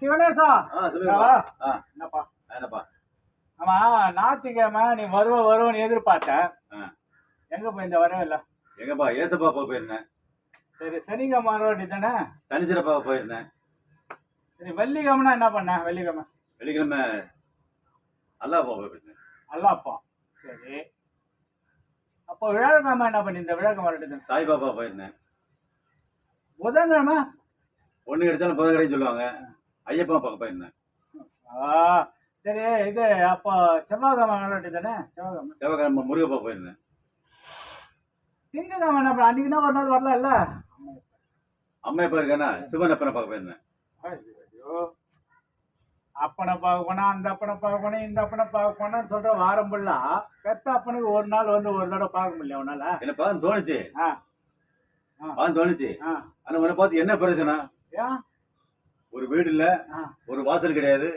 சிவனேசா. என்னப்பா? என்னப்பா? ஆமா ஞாயிற்றுக்கிழமை நீ வருவ வருவன்னு எதிர்பார்த்தேன். எங்க போய் இந்த வரவே இல்லை? எங்கப்பா? ஏசப்பா போய் போயிருந்தேன். சரி சனிக்கிழமை வர வேண்டியது தானே? சனிசிறப்பா போயிருந்தேன். சரி வெள்ளிக்கிழமைனா என்ன பண்ண? வெள்ளிக்கிழமை. வெள்ளிக்கிழமை அல்லா போய் போயிருந்தேன். அல்லாப்பா. சரி. அப்போ வியாழக்கிழமை என்ன பண்ணி இந்த வியாழக்கிழமை வர வேண்டியது சாய்பாபா போயிருந்தேன். புதன்கிழமை? ஒண்ணு கிடைச்சாலும் புதன் கிடைன்னு சொல்லுவாங்க. ஐயப்பா பார்க்க போயிருந்தேன். ஆ சரி இது அப்போ செவ்வாய்க்கிழமை வேண்டியது தானே? செவ்வாய்க்கிழமை. செவ்வாய்க்கிழமை முருகப்பா போயிருந்தேன். திங்கக்கிழமை என்ன அன்னைக்கு தான் ஒரு நாள் வரல இல்ல அம்மையப்பா இருக்கானா? சிவன் அப்பனை பார்க்க போயிருந்தேன். ஐயோ அப்பனை பார்க்க போனா அந்த அப்பனை பார்க்க போனா இந்த அப்பனை பார்க்க போனான்னு சொல்ற வாரம் ஃபுல்லா பெத்த அப்பனுக்கு ஒரு நாள் வந்து ஒரு தடவை பார்க்க முடியல உன்னால. என்ன பார்த்து தோணுச்சு? ஆ. தோணுச்சு? ஆனா உன்னை பார்த்து என்ன பிரச்சனை ஏன்? ஒரு வீடு இல்ல ஒரு வாசல் கிடையாது.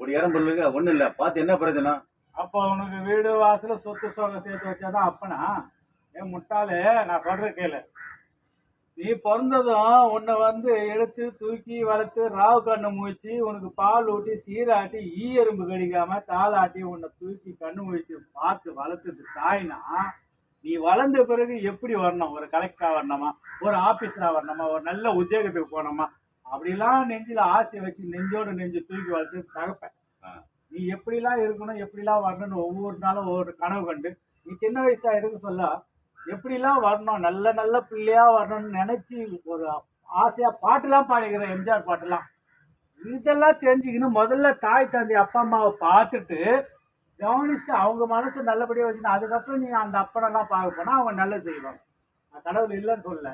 ஒரு இடம் பொருளுங்க ஒண்ணும் இல்ல. பார்த்து என்ன பிரச்சனை அப்போ உனக்கு வீடு வாசல சொத்து சோகம் சேர்த்து வச்சாதான் அப்பனா? ஏன் முட்டாளு நான் சொல்றேன் கேளு. நீ பிறந்ததும் உன்னை வந்து எடுத்து தூக்கி வளர்த்து ராவு கண்ணு முழிச்சு உனக்கு பால் ஊட்டி சீராட்டி ஈ எறும்பு கடிக்காம தாளாட்டி உன்னை தூக்கி கண்ணு முழிச்சு பார்த்து வளர்த்தது தாய்னா நீ வளர்ந்த பிறகு எப்படி வரணும்? ஒரு கலெக்டரா வரணுமா? ஒரு ஆபீஸரா வரணுமா? ஒரு நல்ல உத்தியோகத்துக்கு போனோமா அப்படிலாம் நெஞ்சில ஆசை வச்சு நெஞ்சோட நெஞ்சு தூக்கி வளர்த்து தகப்பேன். நீ எப்படிலாம் இருக்கணும் எப்படிலாம் வரணும்னு ஒவ்வொரு நாளும் ஒவ்வொரு கனவு கண்டு நீ சின்ன வயசா இருக்க சொல்ல எப்படிலாம் வரணும் நல்ல நல்ல பிள்ளையா வரணும்னு நினைச்சு ஒரு ஆசையா பாட்டுலாம் பாடிக்கிற எம்ஜிஆர் பாட்டுலாம். இதெல்லாம் தெரிஞ்சுக்கணும் முதல்ல தாய் தந்தை அப்பா அம்மாவை பார்த்துட்டு கவனிச்சுட்டு அவங்க மனசு நல்லபடியாக வச்சுக்கணும் அதுக்கப்புறம் நீ அந்த அப்பனெல்லாம் பார்க்க போனா அவங்க நல்லது செய்வாங்க. நான் கடவுள் இல்லைன்னு சொல்லல.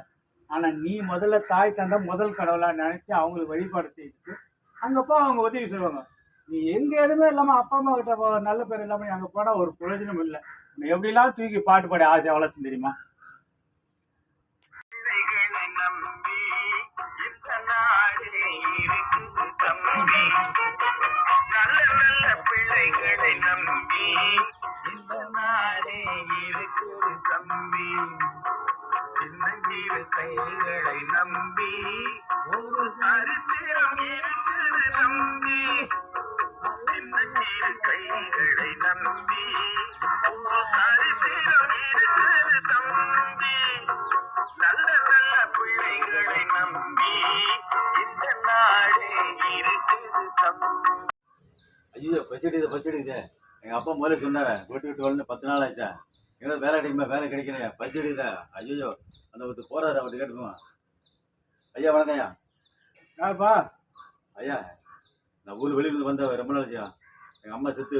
ஆனால் நீ முதல்ல தாய் தந்தை முதல் கடவுளாக நினச்சி அவங்களுக்கு வழிபாடு செய்துட்டு அங்கப்போ அவங்க உதவி செய்வாங்க. நீ எங்கே எதுவுமே இல்லாமல் அப்பா அம்மா கிட்ட நல்ல பேர் இல்லாமல் அங்கே போனால் ஒரு பிரயோஜனம் இல்லை. நீ எப்படிலாம் தூக்கி பாட்டு பாடி ஆசை வளர்த்து தெரியுமா? கைகளை நம்பி ஒரு சரித்திரம் இருக்கிறது நம்பி சின்னஞ்சிறு கைகளை நம்பி ஒரு சரித்திரம் இருக்கிறது தம்பி. நல்ல நல்ல பிள்ளைகளை நம்பி இந்த நாடே இருக்குது தம்பி. ஐயோ பசிடுது பசிடுது எங்க அப்பா முதல்ல சொன்னார வீட்டு விட்டு வரணும் பத்து நாள் ஆச்சா? ஏதோ வேலை கிடைக்குமா வேலை கிடைக்கலையா? பசிடுதா ஐயோ அந்த ஒருத்தர் போறாரு அவர்கிட்ட கேட்டுக்குவோம் ஐயா வணக்கம் ஐயா. யாருப்பா? ஐயா நான் ஊர் வெளியில வந்த ரொம்ப நாள் ஆச்சா எங்க அம்மா செத்து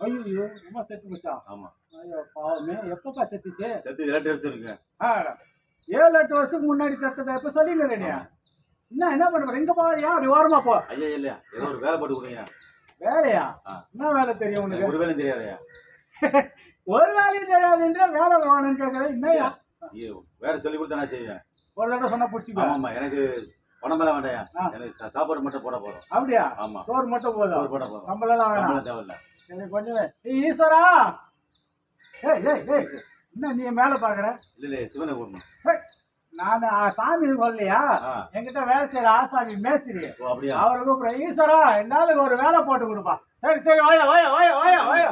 ஐயோ ரொம்ப செத்து போச்சா? ஆமா. ஐயோ பாவமே எப்பப்பா செத்துச்சு? செத்து இரண்டு வருஷம் இருக்கு. ஆ, ஏழு எட்டு வருஷத்துக்கு முன்னாடி செத்ததை எப்ப சொல்லிங்க நீ என்ன என்ன பண்ண போற? இங்க பாரியா அப்படி ஓரமா போ. ஐயா இல்லையா? ஏதோ ஒரு வேலை போட்டு கொடுங்க வேலையா. என்ன வேலை தெரியும் உனக்கு? ஒரு வேலையும் தெரியாதயா ஒரு வேலையும் தெரியாதுன்ற வேலை வேணும்னு கேட்கறேன் என்னையா வேற சொல்லி கொடுத்தா நான் செய்வேன். ஒரு தடவை சொன்னா பிடிச்சிக்கோ. ஆமாம்மா எனக்கு பணம் எல்லாம் வேண்டாயா. எனக்கு சாப்பாடு மட்டும் போட போறோம். அப்படியா? ஆமா. சோறு மட்டும் சோறு போதும் போட போறோம். சம்பளம் வேணாம். சம்பளம் தேவையில்ல. சரி கொஞ்சம் ஏய், ஈஸ்வரா! ஏய் ஏய் ஏய் என்ன நீ மேல பாக்குற? இல்ல இல்ல சிவனை ஏய், நான் சாமி ஆ. என்கிட்ட வேலை செய்யற ஆசாமி மேஸ்திரி. அவரை கூப்பிடுறேன். ஈஸ்வரா என்னாலும் ஒரு வேலை போட்டு கொடுப்பா. சரி சரி வாயா வாயா வாயா வாயா வாயா.